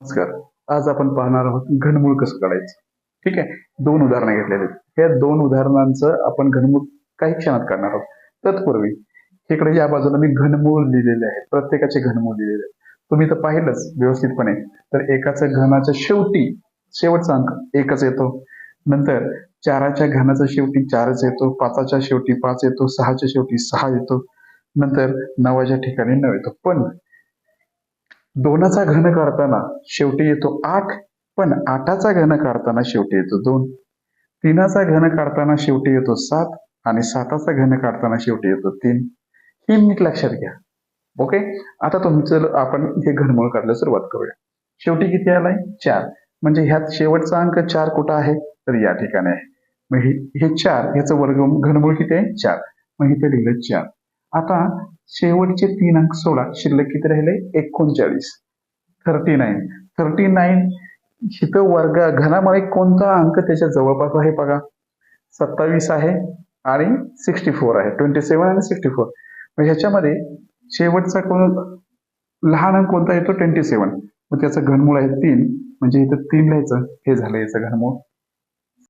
नमस्कार. आज आपण पाहणार आहोत घनमूळ कसं काढायचं. ठीक आहे? दोन उदाहरणं घेतलेली आहेत. या दोन उदाहरणांचं आपण घनमूळ काही क्षणात काढणार आहोत. तत्पूर्वी इकडे या बाजूला मी घनमूळ लिहिलेले आहे. प्रत्येकाचे घनमूळ लिहिलेले आहे तुम्ही तर पाहिलंच व्यवस्थितपणे. तर एकाचं घनाच्या शेवटी शेवटचा अंक एकच येतो. नंतर चाराच्या घनाच्या शेवटी चारच येतो. पाचाच्या शेवटी पाच येतो. सहाच्या शेवटी सहा येतो. नंतर नवाच्या ठिकाणी नऊ येतो. पण दोनाचा घन काढताना शेवटी येतो आठ पण आठाचा घन काढताना शेवटी येतो दोन. तीनाचा घन काढताना शेवटी येतो सात आणि साताचा घन काढताना शेवटी येतो तीन. हे नीट लक्षात घ्या. ओके? आता तुमचं आपण हे घनमूळ काढायला सुरुवात करूया. शेवटी किती आलाय? चार. म्हणजे ह्यात शेवटचा अंक चार कुठं आहे? तर या ठिकाणी आहे. मग हे चार ह्याचं वर्ग घनमूळ किती आहे? चार. मग इथे लिहिलं चार. आता शेवटचे तीन अंक सोडा. शिल्लक किती राहिले? एकोणचाळीस. थर्टी नाईन थर्टी नाईन इथं वर्ग घनामध्ये कोणता अंक त्याच्या जवळपास आहे बघा? सत्तावीस आहे आणि सिक्स्टी फोर आहे. ट्वेंटी सेवन आणि सिक्स्टी फोर मग ह्याच्यामध्ये शेवटचा कोण लहान अंक कोणता येतो ट्वेंटी सेवन मग त्याचं घनमूळ आहे तीन. म्हणजे इथं तीन लिहायचं. हे झालं याचं घनमूळ.